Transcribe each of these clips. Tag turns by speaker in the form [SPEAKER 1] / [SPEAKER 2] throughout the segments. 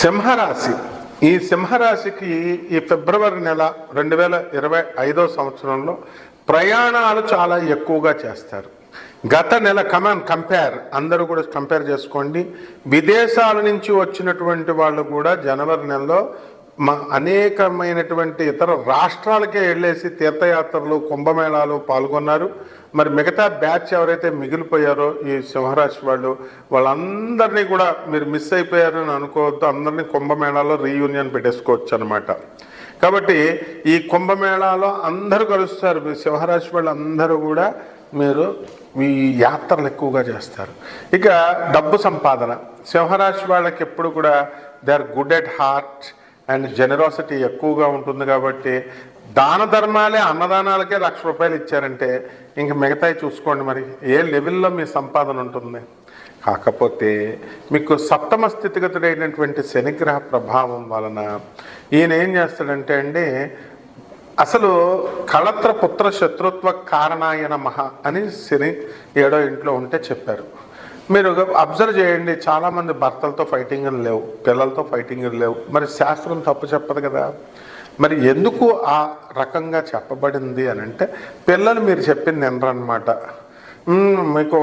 [SPEAKER 1] సింహరాశి. ఈ సింహరాశికి ఈ ఫిబ్రవరి నెల రెండు వేల ఇరవై ఐదో సంవత్సరంలో ప్రయాణాలు చాలా ఎక్కువగా చేస్తారు. గత నెల కమాన్ కంపేర్ అందరూ కూడా కంపేర్ చేసుకోండి. విదేశాల నుంచి వచ్చినటువంటి వాళ్ళు కూడా జనవరి నెలలో మా అనేకమైనటువంటి ఇతర రాష్ట్రాలకే వెళ్ళేసి తీర్థయాత్రలు కుంభమేళాలు పాల్గొన్నారు. మరి మిగతా బ్యాచ్ ఎవరైతే మిగిలిపోయారో ఈ సింహరాశి వాళ్ళు వాళ్ళందరినీ కూడా మీరు మిస్ అయిపోయారని అనుకోవద్దు. అందరినీ కుంభమేళాలో రీయూనియన్ పెట్టేసుకోవచ్చు అనమాట కాబట్టి ఈ కుంభమేళాలో అందరూ కలుస్తారు. మీ సింహరాశి వాళ్ళు అందరూ కూడా మీరు ఈ యాత్రలు ఎక్కువగా చేస్తారు. ఇక డబ్బు సంపాదన. సింహరాశి వాళ్ళకి ఎప్పుడు కూడా they are good at heart. And generosity ఎక్కువగా ఉంటుంది కాబట్టి దాన ధర్మాలే అన్నదానాలకే లక్ష రూపాయలు ఇచ్చారంటే ఇంక మిగతాయి చూసుకోండి మరి. ఏ లెవెల్లో మీ సంపాదన ఉంటుంది? కాకపోతే మీకు సప్తమ స్థితిగతుడైనటువంటి శనిగ్రహ ప్రభావం వలన ఈయన ఏం చేస్తాడంటే అండి అసలు కళత్ర పుత్ర శత్రుత్వ కారణాయన మహ అని శని ఏడో ఇంట్లో ఉంటే చెప్పారు. మీరు అబ్జర్వ్ చేయండి చాలామంది భర్తలతో ఫైటింగ్లు లేవు పిల్లలతో ఫైటింగ్లు లేవు. మరి శాస్త్రం తప్పు చెప్పదు కదా. మరి ఎందుకు ఆ రకంగా చెప్పబడింది అని అంటే పిల్లలు మీరు చెప్పింది వినరనమాట మీకు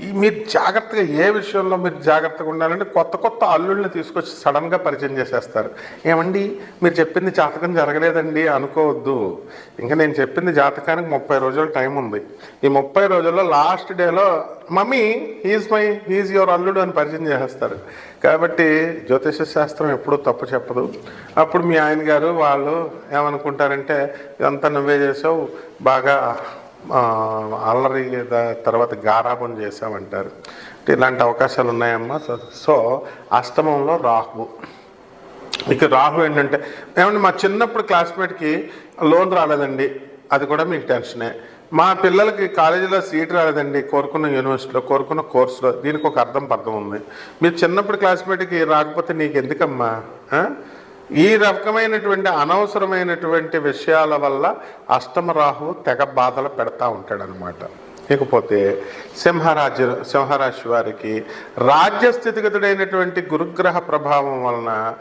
[SPEAKER 1] మీరు జాగ్రత్తగా ఏ విషయంలో మీరు జాగ్రత్తగా ఉండాలంటే కొత్త కొత్త అల్లుళ్ళని తీసుకొచ్చి సడన్గా పరిచయం చేసేస్తారు. ఏమండి? మీరు చెప్పింది జాతకం జరగలేదండి అనుకోవద్దు. ఇంకా నేను చెప్పింది జాతకానికి ముప్పై రోజుల టైం ఉంది. ఈ ముప్పై రోజుల్లో లాస్ట్ డేలో mummy he's my he's your అల్లుడు అని పరిచయం చేసేస్తారు. కాబట్టి జ్యోతిష శాస్త్రం ఎప్పుడూ తప్పు చెప్పదు. అప్పుడు మీ ఆయన గారు వాళ్ళు ఏమనుకుంటారంటే ఇదంతా నువ్వే చేసావు బాగా అల్లరి తర్వాత గారాబం చేసామంటారు అంటే ఇలాంటి అవకాశాలు ఉన్నాయమ్మా. సో- అష్టమంలో రాహు. ఇక రాహు ఏంటంటే ఏమంటే మా చిన్నప్పుడు క్లాస్మేట్కి లోన్ రాలేదండి. అది కూడా మీకు టెన్షనే. మా పిల్లలకి కాలేజీలో సీట్ రాలేదండి. కోరుకున్న యూనివర్సిటీలో కోరుకున్న కోర్సులో. దీనికి ఒక అర్థం పర్థం ఉంది. మీరు చిన్నప్పుడు క్లాస్మేట్కి రాకపోతే నీకు ఎందుకమ్మా ఈ రకమైనటువంటి అనవసరమైనటువంటి విషయాల వల్ల అష్టమ తెగ బాధలు పెడతా ఉంటాడనమాట ఇకపోతే సింహరాజు సింహరాశి వారికి రాజ్య స్థితిగతుడైనటువంటి గురుగ్రహ ప్రభావం వలన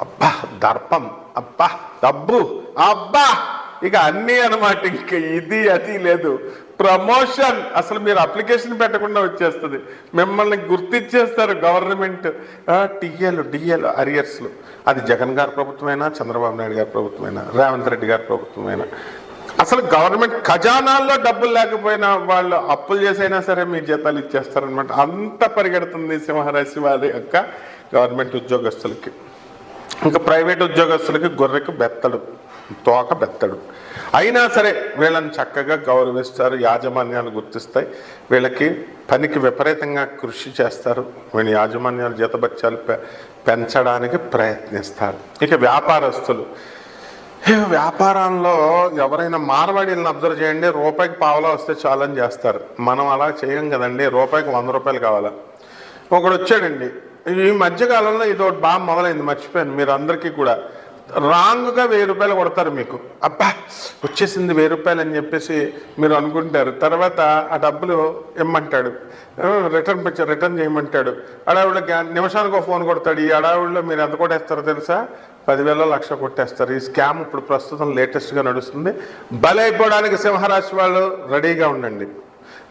[SPEAKER 1] అబ్బా దర్పం అబ్బా డబ్బు అబ్బా ఇక అన్నీ అనమాట ఇంకా ఇది అది లేదు. ప్రమోషన్ అసలు మీరు అప్లికేషన్ పెట్టకుండా వచ్చేస్తుంది. మిమ్మల్ని గుర్తించేస్తారు గవర్నమెంట్ టీఏలు డిఏలు అరియర్స్లు అది జగన్ గారి ప్రభుత్వమైనా చంద్రబాబు నాయుడు గారి ప్రభుత్వమైనా రేవంత్ రెడ్డి గారి ప్రభుత్వమైనా. అసలు గవర్నమెంట్ ఖజానాల్లో డబ్బులు లేకపోయినా వాళ్ళు అప్పులు చేసైనా సరే మీ జీతాలు ఇచ్చేస్తారనమాట అంత పరిగెడుతుంది సింహరాశి వారి యొక్క గవర్నమెంట్ ఉద్యోగస్తులకి. ఇంకా ప్రైవేట్ ఉద్యోగస్తులకి గొర్రెకు బెత్తలు. తోక బెత్తడు. అయినా సరే వీళ్ళని చక్కగా గౌరవిస్తారు యాజమాన్యాలు గుర్తిస్తాయి. వీళ్ళకి పనికి విపరీతంగా కృషి చేస్తారు. వీళ్ళ యాజమాన్యాలు జీతబత్యాలు పె పెంచడానికి ప్రయత్నిస్తారు. ఇక వ్యాపారస్తులు. వ్యాపారంలో ఎవరైనా మార్వాడీలను అబ్జర్వ్ చేయండి రూపాయికి పావలా వస్తే చాలని చేస్తారు. మనం అలా చేయం కదండి రూపాయికి వంద రూపాయలు కావాలా? ఒకడు వచ్చాడండి. ఈ మధ్యకాలంలో ఇది ఒకటి బాగా మొదలైంది మర్చిపోయాను. మీరు అందరికీ కూడా. రాంగ్గా వెయ్యి రూపాయలు కొడతారు మీకు. అబ్బా వచ్చేసింది వెయ్యి రూపాయలు అని చెప్పేసి మీరు అనుకుంటారు. తర్వాత ఆ డబ్బులు ఇమ్మంటాడు. రిటర్న్ పిక్చర్ రిటర్న్ చేయమంటాడు. అడావిడకి నిమిషానికి ఒక ఫోన్ కొడతాడు. ఈ అడావిడిలో మీరు ఎంత కొట్టేస్తారో తెలుసా? పదివేల లక్ష కొట్టేస్తారు. ఈ స్కామ్ ఇప్పుడు ప్రస్తుతం లేటెస్ట్గా నడుస్తుంది. బలైపోవడానికి సింహరాశి వాళ్ళు రెడీగా ఉండండి.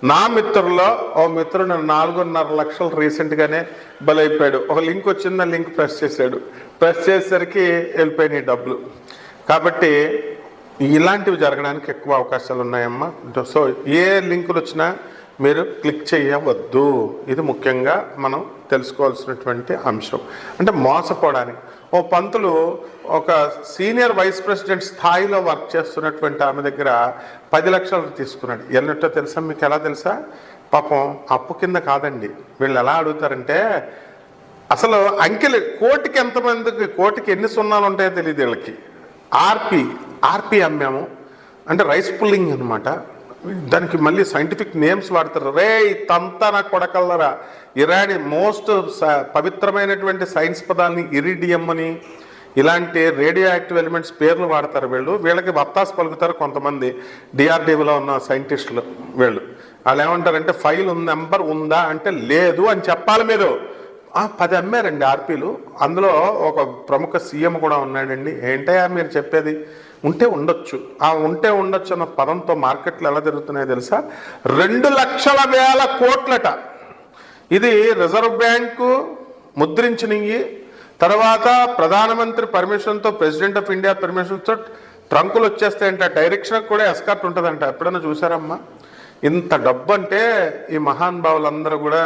[SPEAKER 1] నా మిత్రుల్లో ఓ మిత్రుడు నాలుగున్నర లక్షలు రీసెంట్గానే బలైపోయాడు. ఒక లింక్ వచ్చింది లింక్ ప్రెస్ చేశాడు. ప్రెస్ చేసేసరికి వెళ్ళిపోయినాయి డబ్బులు. కాబట్టి ఇలాంటివి జరగడానికి ఎక్కువ అవకాశాలు ఉన్నాయమ్మా. సో ఏ లింకులు వచ్చినా మీరు క్లిక్ చేయవద్దు. ఇది ముఖ్యంగా మనం తెలుసుకోవాల్సినటువంటి అంశం. అంటే మోసపోవడానికి. ఓ పంతులు ఒక సీనియర్ వైస్ ప్రెసిడెంట్ స్థాయిలో వర్క్ చేస్తున్నటువంటి ఆమె దగ్గర పది లక్షలు తీసుకున్నాడు. ఎన్నట్టో తెలుసా? మీకు ఎలా తెలుసా? పాపం అప్పు కింద కాదండి. వీళ్ళు ఎలా అడుగుతారంటే అసలు అంకెలు కోటికి ఎంతమందికి కోటికి ఎన్ని సున్నాలు ఉంటాయో తెలియదు వీళ్ళకి. ఆర్పి ఆర్పి అమ్మాము. అంటే రైస్ పుల్లింగ్ అనమాట దానికి మళ్ళీ సైంటిఫిక్ నేమ్స్ వాడతారు. రే తంతా నా కొడకల్లరా. ఇరాడి మోస్ట్ పవిత్రమైనటువంటి సైన్స్ పదాలని ఇరిడియం అని ఇలాంటి రేడియో యాక్టివ్ ఎలిమెంట్స్ పేర్లు వాడతారు వీళ్ళు. వీళ్ళకి వత్తాస్ పలుకుతారు కొంతమంది. డిఆర్డీఓలో ఉన్న సైంటిస్టులు వీళ్ళు. వాళ్ళు ఏమంటారంటే ఫైల్ ఉంది నెంబర్ ఉందా అంటే లేదు అని చెప్పాలి మీరు. పది అమ్మారండి ఆర్పీలు. అందులో ఒక ప్రముఖ సీఎం కూడా ఉన్నాడండి. ఏంటయ్యా మీరు చెప్పేది? ఉంటే ఉండొచ్చు. ఆ ఉంటే ఉండొచ్చు అన్న పదంతో మార్కెట్లు ఎలా జరుగుతున్నాయో తెలుసా? రెండు లక్షల వేల కోట్లట. ఇది రిజర్వ్ బ్యాంకు ముద్రించినవి తర్వాత ప్రధానమంత్రి పర్మిషన్తో ప్రెసిడెంట్ ఆఫ్ ఇండియా పర్మిషన్తో ట్రంకులు వచ్చేస్తాయంట. డైరెక్షన్ కూడా ఎస్కార్ట్ ఉంటుందంట. ఎప్పుడైనా చూసారమ్మా ఇంత డబ్బు అంటే ఈ మహాన్ భావులందరూ కూడా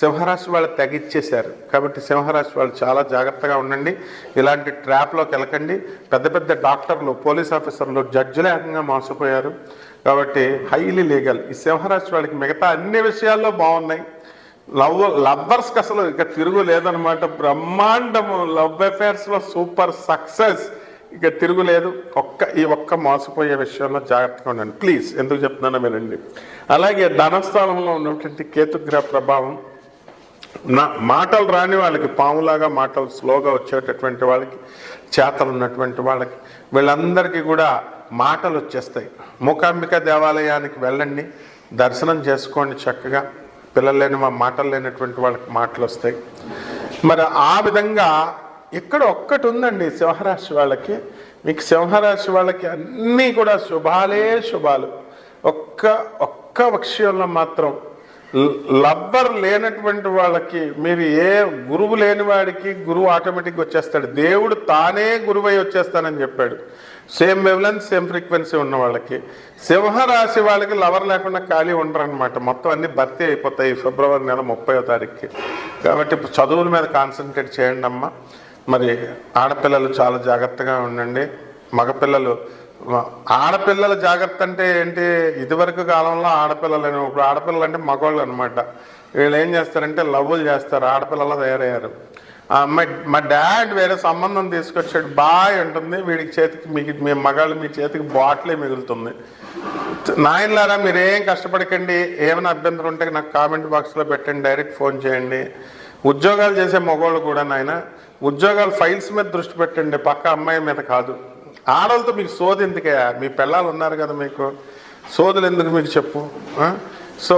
[SPEAKER 1] సింహరాశి వాళ్ళు తెగిచ్చేశారు. కాబట్టి సింహరాశి వాళ్ళు చాలా జాగ్రత్తగా ఉండండి. ఇలాంటి ట్రాప్లోకి వెళ్ళకండి. పెద్ద పెద్ద డాక్టర్లు పోలీస్ ఆఫీసర్లు జడ్జిలు ఏకంగా మోసపోయారు. కాబట్టి హైలీ లీగల్. ఈ సింహరాశి వాళ్ళకి మిగతా అన్ని విషయాల్లో బాగున్నాయి లవ్ లవ్వర్స్కి అసలు ఇక తిరుగు లేదనమాట బ్రహ్మాండము లవ్ అఫేర్స్లో సూపర్ సక్సెస్. ఇక తిరుగులేదు ఒక్క ఈ ఒక్క మోసపోయే విషయంలో జాగ్రత్తగా ఉండండి. ప్లీజ్ ఎందుకు చెప్తున్నానో వినండి. అలాగే ధనస్థానంలో ఉన్నటువంటి కేతుగ్రహ ప్రభావం. నా మాటలు రాని వాళ్ళకి పాములాగా మాటలు స్లోగా వచ్చేటటువంటి వాళ్ళకి చేతలు ఉన్నటువంటి వాళ్ళకి వీళ్ళందరికీ కూడా మాటలు వచ్చేస్తాయి. మూకాంబిక దేవాలయానికి వెళ్ళండి. దర్శనం చేసుకోండి చక్కగా. పిల్లలు లేని మా మాటలు లేనటువంటి వాళ్ళకి మాటలు వస్తాయి మరి ఆ విధంగా ఇక్కడ ఒక్కటి ఉందండి సింహరాశి వాళ్ళకి. మీకు సింహరాశి వాళ్ళకి అన్నీ కూడా శుభాలే శుభాలు. ఒక్క ఒక్క విషయంలో మాత్రం లబ్బర్ లేనటువంటి వాళ్ళకి మీరు ఏ గురువు లేని వాడికి గురువు ఆటోమేటిక్గా వచ్చేస్తాడు. దేవుడు తానే గురువై వచ్చేస్తానని చెప్పాడు. సేమ్ వెవ్లెన్స్ సేమ్ ఫ్రీక్వెన్సీ ఉన్న వాళ్ళకి. సింహరాశి వాళ్ళకి లవర్ లేకుండా ఖాళీ ఉండరు అనమాట మొత్తం అన్ని భర్తీ అయిపోతాయి ఫిబ్రవరి నెల ముప్పైవ తారీఖుకి. కాబట్టి చదువుల మీద కాన్సన్ట్రేట్ చేయండి అమ్మ. మరి ఆడపిల్లలు చాలా జాగ్రత్తగా ఉండండి. మగపిల్లలు ఆడపిల్లల జాగ్రత్త అంటే ఏంటి? ఇదివరకు కాలంలో ఆడపిల్లలు ఇప్పుడు ఆడపిల్లలు అంటే మగవాళ్ళు అనమాట వీళ్ళు ఏం చేస్తారంటే లవ్వులు చేస్తారు ఆడపిల్లలు తయారయ్యారు. మా మా డాడ్ వేరే సంబంధం తీసుకొచ్చాడు. బాయ్ ఉంటుంది. వీడికి చేతికి మీకు మీ మగాళ్ళు మీ చేతికి బాటిలే మిగులుతుంది. నాయనలారా మీరేం కష్టపడకండి. ఏమైనా అభ్యంతరం ఉంటే నాకు కామెంట్ బాక్స్లో పెట్టండి. డైరెక్ట్ ఫోన్ చేయండి. ఉద్యోగాలు చేసే మగవాళ్ళు కూడా నాయన ఉద్యోగాలు ఫైల్స్ మీద దృష్టి పెట్టండి. పక్క అమ్మాయి మీద కాదు. ఆడవాళ్ళతో మీకు సోది ఎందుకే? మీ పిల్లలు ఉన్నారు కదా మీకు. సోదులు ఎందుకు మీకు చెప్పు? సో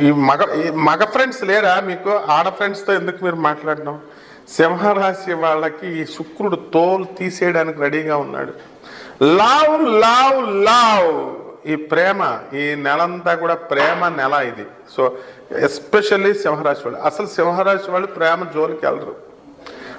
[SPEAKER 1] ఈ మగ ఈ మగ ఫ్రెండ్స్ లేరా మీకు? ఆడ ఫ్రెండ్స్తో ఎందుకు మీరు మాట్లాడడం? సింహరాశి వాళ్ళకి ఈ శుక్రుడు తోలు తీసేయడానికి రెడీగా ఉన్నాడు. లావ్ లావ్ లావ్. ఈ ప్రేమ ఈ నెలంతా కూడా ప్రేమ నెల ఇది. సో ఎస్పెషల్లీ సింహరాశి వాళ్ళు. అసలు సింహరాశి వాళ్ళు ప్రేమ జోలికి వెళ్ళరు.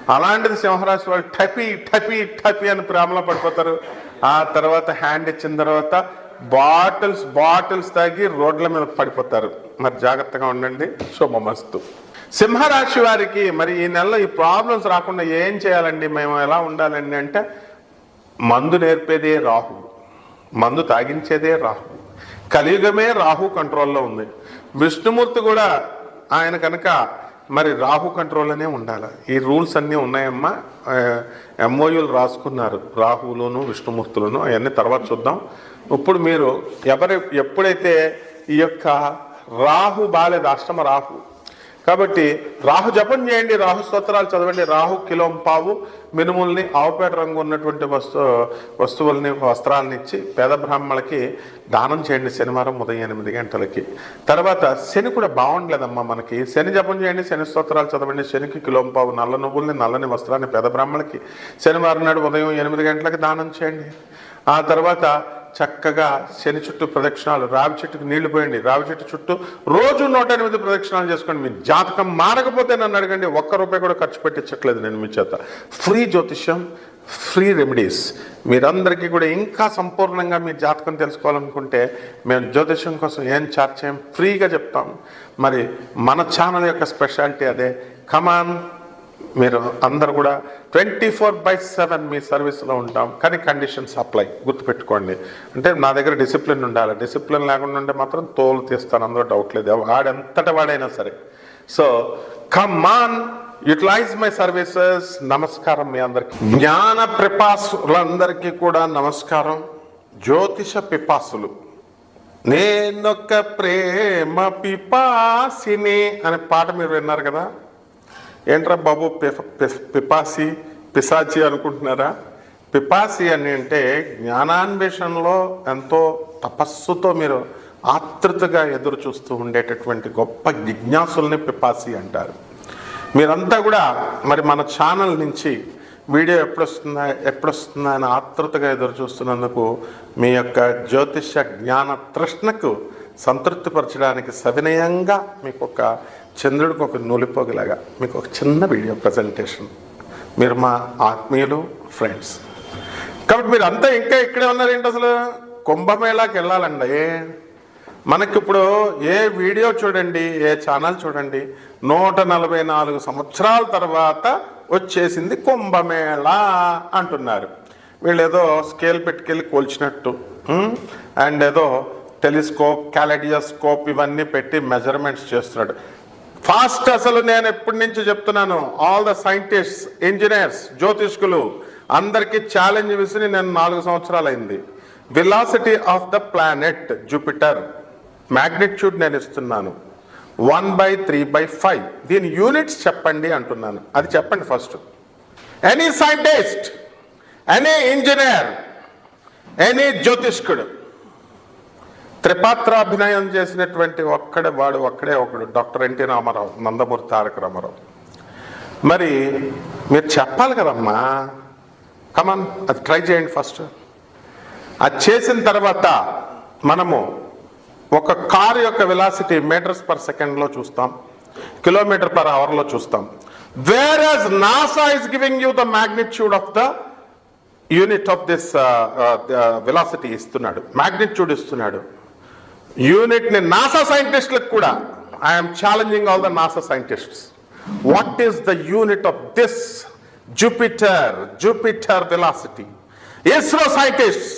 [SPEAKER 1] అలాంటిది సింహరాశి వాళ్ళు టపి టపి టపి అని ప్రేమలో పడిపోతారు. ఆ తర్వాత హ్యాండ్ ఇచ్చిన తర్వాత బాటిల్స్ బాటిల్స్ తాగి రోడ్ల మీద పడిపోతారు. మరి జాగ్రత్తగా ఉండండి. శుభమస్తు. సింహరాశి వారికి మరి ఈ నెలలో ఈ ప్రాబ్లమ్స్ రాకుండా ఏం చేయాలండి? మేము ఎలా ఉండాలండి అంటే మందు నేర్పేదే రాహు. మందు తాగించేదే రాహు. కలియుగమే రాహు కంట్రోల్లో ఉంది. విష్ణుమూర్తి కూడా ఆయన కనుక మరి రాహు కంట్రోల్లోనే ఉండాలి. ఈ రూల్స్ అన్నీ ఉన్నాయమ్మా. ఎంఓయూలు రాసుకున్నారు. రాహువులోను విష్ణుమూర్తులను అవన్నీ తర్వాత చూద్దాం. ఇప్పుడు మీరు ఎవరి ఎప్పుడైతే ఈ యొక్క రాహు బాలేదు అష్టమ రాహు కాబట్టి రాహు జపం చేయండి రాహు స్తోత్రాలు చదవండి రాహు కిలోం పావు మినుముల్ని ఆవుపేట రంగు ఉన్నటువంటి వస్తు వస్తువుల్ని వస్త్రాలని ఇచ్చి పేద బ్రాహ్మణులకి దానం చేయండి శనివారం ఉదయం ఎనిమిది గంటలకి. తర్వాత శని కూడా బాగుండలేదమ్మా మనకి. శని జపం చేయండి శని స్తోత్రాలు చదవండి శనికి కిలోం పావు నల్ల నువ్వుల్ని నల్లని వస్త్రాన్ని పేద బ్రాహ్మణులకి శనివారం నాడు ఉదయం ఎనిమిది గంటలకి దానం చేయండి. ఆ తర్వాత చక్కగా శని చుట్టూ ప్రదక్షిణాలు రావి చెట్టుకు నీళ్ళు పోయండి. రావి చెట్టు చుట్టూ రోజు నూట ఎనిమిది ప్రదక్షిణాలు చేసుకోండి. మీ జాతకం మారకపోతే నన్ను అడగండి. ఒక్క రూపాయి కూడా ఖర్చు పెట్టించట్లేదు నేను మీ చేత. ఫ్రీ జ్యోతిష్యం ఫ్రీ రెమెడీస్. మీరందరికీ కూడా ఇంకా సంపూర్ణంగా మీ జాతకం తెలుసుకోవాలనుకుంటే మేము జ్యోతిష్యం కోసం ఏం చార్జ్ చేయం? ఫ్రీగా చెప్తాం. మరి మన ఛానల్ యొక్క స్పెషాలిటీ అదే. కమాన్ మీరు అందరు కూడా ట్వంటీ ఫోర్ బై సెవెన్ మీ సర్వీస్లో ఉంటాం. కానీ కండిషన్స్ అప్లై. గుర్తుపెట్టుకోండి. అంటే నా దగ్గర డిసిప్లిన్ ఉండాలి. డిసిప్లిన్ లేకుండా ఉంటే మాత్రం తోలు తీస్తాను. అందులో డౌట్ లేదు. వాడెంతటి వాడైనా సరే. So come on utilize my services నమస్కారం మీ అందరికి. జ్ఞాన పిపాసులందరికీ కూడా నమస్కారం. జ్యోతిష పిపాసులు. నేనొక్క ప్రేమ పిపాసిని అనే పాట మీరు విన్నారు కదా? ఏంట్రా బాబు పి- పిపాసి పిశాచి అనుకుంటున్నారా? పిపాసి అని అంటే జ్ఞానాన్వేషణలో ఎంతో తపస్సుతో మీరు ఆతృతగా ఎదురు చూస్తూ ఉండేటటువంటి గొప్ప జిజ్ఞాసుల్ని పిపాసి అంటారు. మీరంతా కూడా మరి మన ఛానల్ నుంచి వీడియో ఎప్పుడొస్తుందా ఎప్పుడొస్తుందా అని ఆతృతగా ఎదురు చూస్తున్నందుకు మీ యొక్క జ్యోతిష జ్ఞాన తృష్ణకు సంతృప్తిపరచడానికి సవినయంగా మీకు ఒక చంద్రుడికి ఒక నూలిపోగిలాగా మీకు ఒక చిన్న వీడియో ప్రజెంటేషన్ మీరు మా ఆత్మీయులు ఫ్రెండ్స్ కాబట్టి మీరు అంతా ఇంకా ఇక్కడే ఉన్నారేంటి అసలు? కుంభమేళాకి వెళ్ళాలండి. మనకిప్పుడు ఏ వీడియో చూడండి ఏ ఛానల్ చూడండి నూట నలభై నాలుగు సంవత్సరాల తర్వాత వచ్చేసింది కుంభమేళ అంటున్నారు. వీళ్ళు ఏదో స్కేల్ పెట్టుకెళ్ళి కోల్చినట్టు అండ్ ఏదో టెలిస్కోప్ క్యాలడియోస్కోప్ ఇవన్నీ పెట్టి మెజర్మెంట్స్ చేస్తున్నాడు. ఫాస్ట్ అసలు నేను ఎప్పటి నుంచి చెప్తున్నాను? ఆల్ ద సైంటిస్ట్ ఇంజనీర్స్ జ్యోతిష్కులు అందరికీ ఛాలెంజ్ విసిరి నేను నాలుగు సంవత్సరాలు అయింది velocity of the planet Jupiter magnitude నేను ఇస్తున్నాను. One by three by five దీని యూనిట్స్ చెప్పండి అంటున్నాను. అది చెప్పండి first any scientist any engineer any జ్యోతిష్కుడు త్రిపాత్రాభినయం చేసినటువంటి ఒక్కడే వాడు ఒక్కడే ఒకడు doctor N T Rama Rao Nandamuri Taraka Rama Rao. మరి మీరు చెప్పాలి కదమ్మా. కమన్ అది ట్రై చేయండి ఫస్ట్ అది చేసిన తర్వాత మనము ఒక కారు యొక్క వెలాసిటీ మీటర్స్ పర్ సెకండ్లో చూస్తాం కిలోమీటర్ పర్ అవర్లో చూస్తాం. Where as NASA is giving you the magnitude of the unit of this velocity ఇస్తున్నాడు మ్యాగ్నిట్యూడ్ ఇస్తున్నాడు. యూనిట్ని నాసా సైంటిస్టులకు కూడా I'm challenging all the NASA scientists. What is the unit of this Jupiter Jupiter velocity ISRO scientist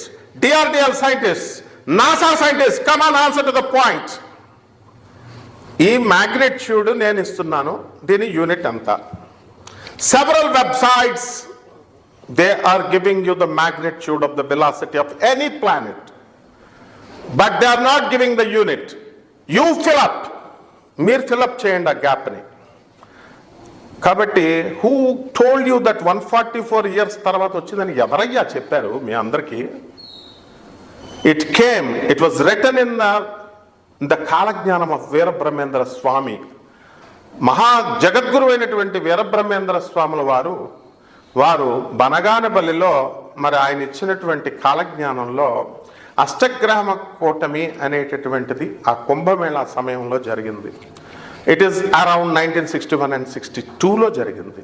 [SPEAKER 1] DRDL scientist NASA scientist come answer to the point ఈ magnitude నేను ఇస్తున్నాను దీని unit ఎంత? Several websites they are giving you the magnitude of the velocity of any planet but they are not giving the unit you fill up మీరు fill up చేయండి ఆ గ్యాప్ని కాబట్టి who told you that one forty four years తర్వాత వచ్చిందని ఎవరయ్యా చెప్పారు మీ అందరికీ? It came it was return in the the కాలజ్ఞానం ఆఫ్ వీరబ్రహ్మేంద్ర స్వామి. మహా జగద్గురు అయినటువంటి వీరబ్రహ్మేంద్ర స్వాముల వారు వారు బనగానబలిలో మరి ఆయన ఇచ్చినటువంటి కాలజ్ఞానంలో అష్టగ్రామ కూటమి అనేటటువంటిది ఆ కుంభమేళా సమయంలో జరిగింది. It is around nineteen sixty one and sixty టూలో జరిగింది.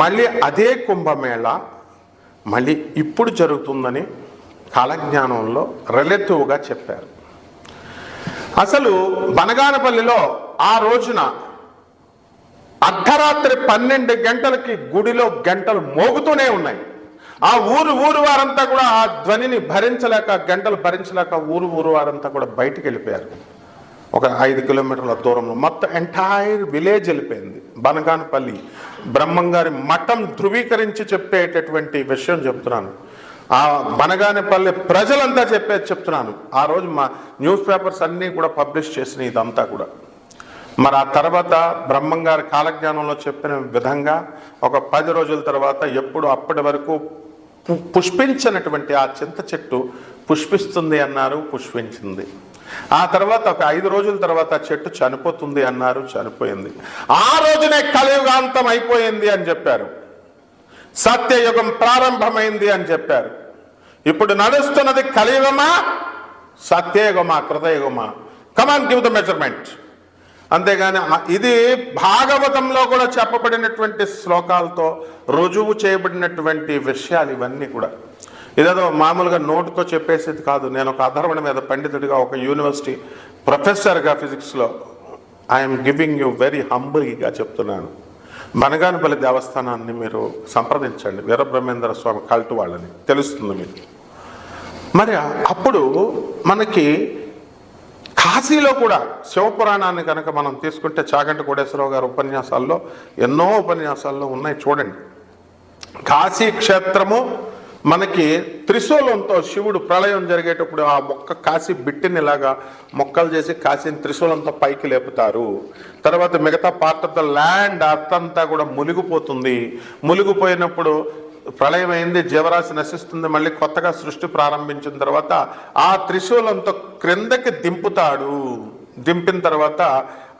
[SPEAKER 1] మళ్ళీ అదే కుంభమేళ మళ్ళీ ఇప్పుడు జరుగుతుందని కాలజ్ఞానంలో రిలేటివ్గా చెప్పారు. అసలు బనగానపల్లిలో ఆ రోజున అర్ధరాత్రి పన్నెండు గంటలకి గుడిలో గంటలు మోగుతూనే ఉన్నాయి. ఆ ఊరు ఊరు వారంతా కూడా ఆ ధ్వనిని భరించలేక గంటలు భరించలేక ఊరు ఊరు వారంతా కూడా బయటికి వెళ్ళిపోయారు ఒక ఐదు కిలోమీటర్ల దూరంలో మొత్తం ఎంటైర్ విలేజ్ వెళ్ళిపోయింది. బనగానపల్లి బ్రహ్మంగారి మఠం ధృవీకరించి చెప్పేటటువంటి విషయం చెప్తున్నాను. ఆ బనగానపల్లి ప్రజలంతా చెప్పేది చెప్తున్నాను. ఆ రోజు మా న్యూస్ పేపర్స్ అన్నీ కూడా పబ్లిష్ చేసిన ఇదంతా కూడా. మరి ఆ తర్వాత బ్రహ్మంగారి కాలజ్ఞానంలో చెప్పిన విధంగా ఒక పది రోజుల తర్వాత ఎప్పుడు అప్పటి వరకు పుష్పించినటువంటి ఆ చింత చెట్టు పుష్పిస్తుంది అన్నారు పుష్పించింది. ఆ తర్వాత ఒక ఐదు రోజుల తర్వాత ఆ చెట్టు చనిపోతుంది అన్నారు చనిపోయింది. ఆ రోజునే కలియుగాంతం అయిపోయింది అని చెప్పారు. సత్యయుగం ప్రారంభమైంది అని చెప్పారు. ఇప్పుడు నడుస్తున్నది కలియుగమా సత్యయుగమా కృతయుగమా? Come on give the measurement అంతేగాని ఇది భాగవతంలో కూడా చెప్పబడినటువంటి శ్లోకాలతో రుజువు చేయబడినటువంటి విషయాలు ఇవన్నీ కూడా. ఇదేదో మామూలుగా నోటుతో చెప్పేసేది కాదు. నేను ఒక అధర్వణ మీద పండితుడిగా ఒక యూనివర్సిటీ ప్రొఫెసర్గా ఫిజిక్స్లో ఐఎమ్ గివింగ్ యూ వెరీ హంబుల్గా చెప్తున్నాను. బనగానపల్లి దేవస్థానాన్ని మీరు సంప్రదించండి. వీరబ్రహ్మేంద్ర స్వామి కల్టు వాళ్ళని. తెలుస్తుంది మీకు. మరి అప్పుడు మనకి కాశీలో కూడా శివపురాణాన్ని కనుక మనం తీసుకుంటే చాగంటి కోటేశ్వరరావు గారి ఉపన్యాసాల్లో ఎన్నో ఉపన్యాసాల్లో ఉన్నాయి చూడండి. కాశీ క్షేత్రము మనకి త్రిశూలంతో శివుడు ప్రళయం జరిగేటప్పుడు ఆ మొక్క కాసి బిట్టిని ఇలాగా మొక్కలు చేసి కాశీని త్రిశూలంతో పైకి లేపుతారు. తర్వాత మిగతా పార్ట్ ఆఫ్ ద ల్యాండ్ అర్థంతా కూడా మునిగిపోతుంది. మునిగిపోయినప్పుడు ప్రళయం అయింది జీవరాశి నశిస్తుంది మళ్ళీ కొత్తగా సృష్టి ప్రారంభించిన తర్వాత ఆ త్రిశూలంతో క్రిందకి దింపుతాడు. దింపిన తర్వాత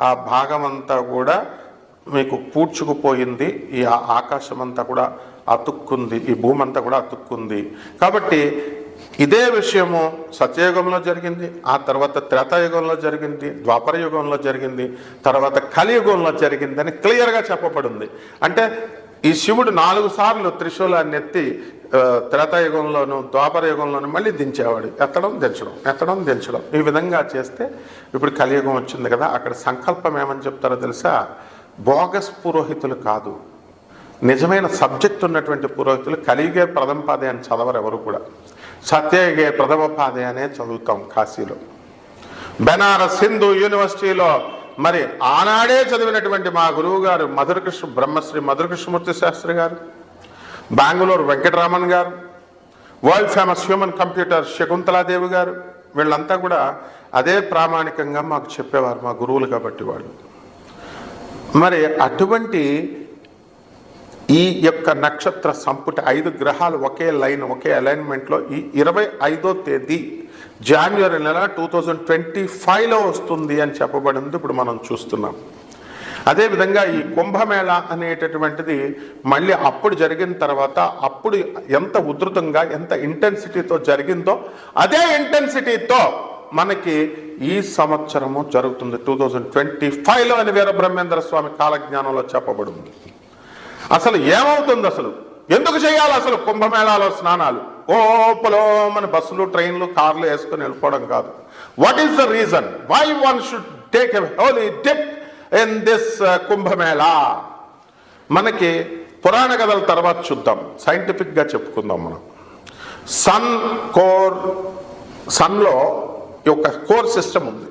[SPEAKER 1] ఆ భాగం అంతా కూడా మీకు పూడ్చుకుపోయింది ఈ ఆకాశం అంతా కూడా అతుక్కుంది ఈ భూమి అంతా కూడా అతుక్కుంది. కాబట్టి ఇదే విషయము సత్యయుగంలో జరిగింది ఆ తర్వాత త్రేతాయుగంలో జరిగింది ద్వాపర యుగంలో జరిగింది తర్వాత కలియుగంలో జరిగింది అని క్లియర్గా చెప్పబడింది. అంటే ఈ శివుడు నాలుగు సార్లు త్రిశూలాన్ని ఎత్తి ఆ, త్రేతాయుగంలోను మళ్ళీ దించేవాడు. ఎత్తడం దించడం ఎత్తడం దించడం. ఈ విధంగా చేస్తే ఇప్పుడు కలియుగం వచ్చింది కదా అక్కడ సంకల్పం ఏమని చెప్తారో తెలుసా? బోగస్ పురోహితులు కాదు. నిజమైన సబ్జెక్ట్ ఉన్నటువంటి పురోహితులు కలిగే ప్రథమ పాదే అని చదవరు ఎవరు కూడా. సత్యయుగే ప్రథమ పాదే అనే చదువుతాం కాశీలో. బెనారస్ హిందూ యూనివర్సిటీలో మరి ఆనాడే చదివినటువంటి మా గురువు గారు మధురకృష్ణ బ్రహ్మశ్రీ మధురకృష్ణమూర్తి శాస్త్రి గారు బెంగళూరు వెంకటరామన్ గారు world famous human computer Shakuntala Devi గారు వీళ్ళంతా కూడా అదే ప్రామాణికంగా మాకు చెప్పేవారు మా గురువులు కాబట్టి వాళ్ళు. మరి అటువంటి ఈ యొక్క నక్షత్ర సంపుటి ఐదు గ్రహాలు ఒకే లైన్ ఒకే అలైన్మెంట్లో ఈ ఇరవై ఐదో తేదీ జాన్వరి నెల టూ థౌజండ్ ట్వంటీ ఫైవ్లో వస్తుంది అని చెప్పబడింది ఇప్పుడు మనం చూస్తున్నాం. అదేవిధంగా ఈ కుంభమేళ అనేటటువంటిది మళ్ళీ అప్పుడు జరిగిన తర్వాత అప్పుడు ఎంత ఉధృతంగా ఎంత ఇంటెన్సిటీతో జరిగిందో అదే ఇంటెన్సిటీతో మనకి ఈ సంవత్సరము జరుగుతుంది. టూ థౌజండ్ ట్వంటీ ఫైవ్లో అని వీర బ్రహ్మేంద్ర స్వామి కాలజ్ఞానంలో చెప్పబడింది. అసలు ఏమవుతుంది అసలు? ఎందుకు చేయాలి అసలు కుంభమేళాలో స్నానాలు? గోపలో మన బస్సులు ట్రైన్లు కార్లు వేసుకొని వెళ్ళిపోవడం కాదు. What is the reason why one should take a holy dip in this Kumbh Mela? మనకి పురాణ కథల తర్వాత చూద్దాం. సైంటిఫిక్గా చెప్పుకుందాం మనం. సన్ కోర్ సన్లో ఒక కోర్ సిస్టమ్ ఉంది.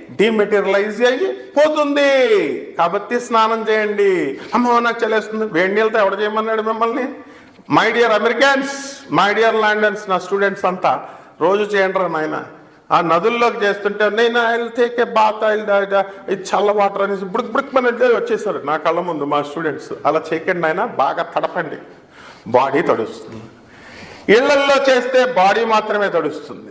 [SPEAKER 1] డిమెటీరియలైజ్ అయ్యి పోతుంది. కాబట్టి స్నానం చేయండి. అమ్మ నాకు చలేస్తుంది. వేడి నీళ్ళతో ఎవడ చేయమన్నాడు మిమ్మల్ని? My dear Americans my dear Londoners నా స్టూడెంట్స్ అంతా రోజు చేయండి నాయన. ఆ నదుల్లోకి చేస్తుంటే నేను ఆయన టేకే బాత్ ఇది చల్ల వాటర్ అనేసి బుడుక్ బుడుక్ మన వచ్చేసారు నా కళ్ళ ముందు మా స్టూడెంట్స్ అలా చేయకండి ఆయన బాగా తడపండి. బాడీ తడుస్తుంది. ఇళ్ళల్లో చేస్తే బాడీ మాత్రమే తడుస్తుంది.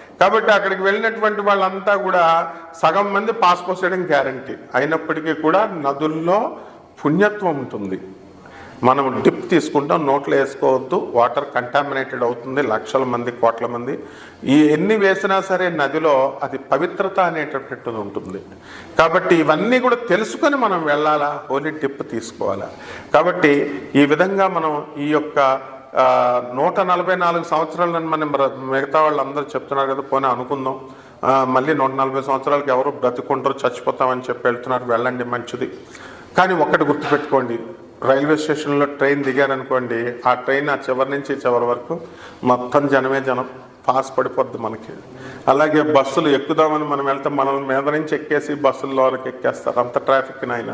[SPEAKER 1] కాబట్టి అక్కడికి వెళ్ళినటువంటి వాళ్ళంతా కూడా సగం మంది పాస్ పోసేయడం గ్యారంటీ. అయినప్పటికీ కూడా నదుల్లో పుణ్యత్వం ఉంటుంది. మనం డిప్ తీసుకుంటాం నోట్లో వేసుకోవద్దు వాటర్ కంటామినేటెడ్ అవుతుంది లక్షల మంది కోట్ల మంది. ఈ ఎన్ని వేసినా సరే నదిలో అది పవిత్రత అనేటటువంటిది ఉంటుంది. కాబట్టి ఇవన్నీ కూడా తెలుసుకొని మనం వెళ్ళాలా? హోలీ డిప్ తీసుకోవాలా? కాబట్టి ఈ విధంగా మనం ఈ యొక్క నూట నలభై నాలుగు సంవత్సరాలను మనం మిగతా వాళ్ళందరూ చెప్తున్నారు కదా పోనీ అనుకుందాం. మళ్ళీ నూట నలభై సంవత్సరాలకి ఎవరు బ్రతుకుంటారు చచ్చిపోతామని చెప్పి వెళ్తున్నారు వెళ్ళండి మంచిది. కానీ ఒక్కటి గుర్తుపెట్టుకోండి రైల్వే స్టేషన్లో ట్రైన్ దిగారనుకోండి ఆ ట్రైన్ ఆ చివరి నుంచి చివరి వరకు మొత్తం జనమే జనం పాస్ పడిపోద్ది మనకి. అలాగే బస్సులు ఎక్కుదామని మనం వెళ్తే మనల్ని మీద నుంచి ఎక్కేసి బస్సుల్లోకి ఎక్కేస్తారు అంత ట్రాఫిక్ నాయన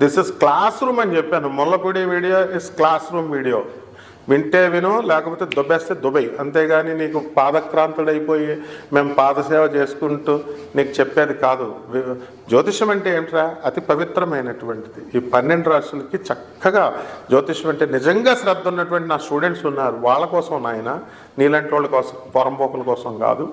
[SPEAKER 1] దిస్ ఇస్ క్లాస్ రూమ్ అని చెప్పాను. Mullapudi video is classroom video వింటే విను లేకపోతే దుబ్బేస్తే దుబై అంతేగాని నీకు పాదక్రాంతుడైపోయి మేము పాదసేవ చేసుకుంటూ నీకు చెప్పేది కాదు. వి- జ్యోతిషం అంటే ఏంట్రా? అతి పవిత్రమైనటువంటిది. ఈ పన్నెండు రాష్ట్రాలకి చక్కగా జ్యోతిషం అంటే నిజంగా శ్రద్ధ ఉన్నటువంటి నా స్టూడెంట్స్ ఉన్నారు. వాళ్ళ కోసం నాయన నీలాంటి వాళ్ళ కోసం పొరంపోకుల కోసం కాదు.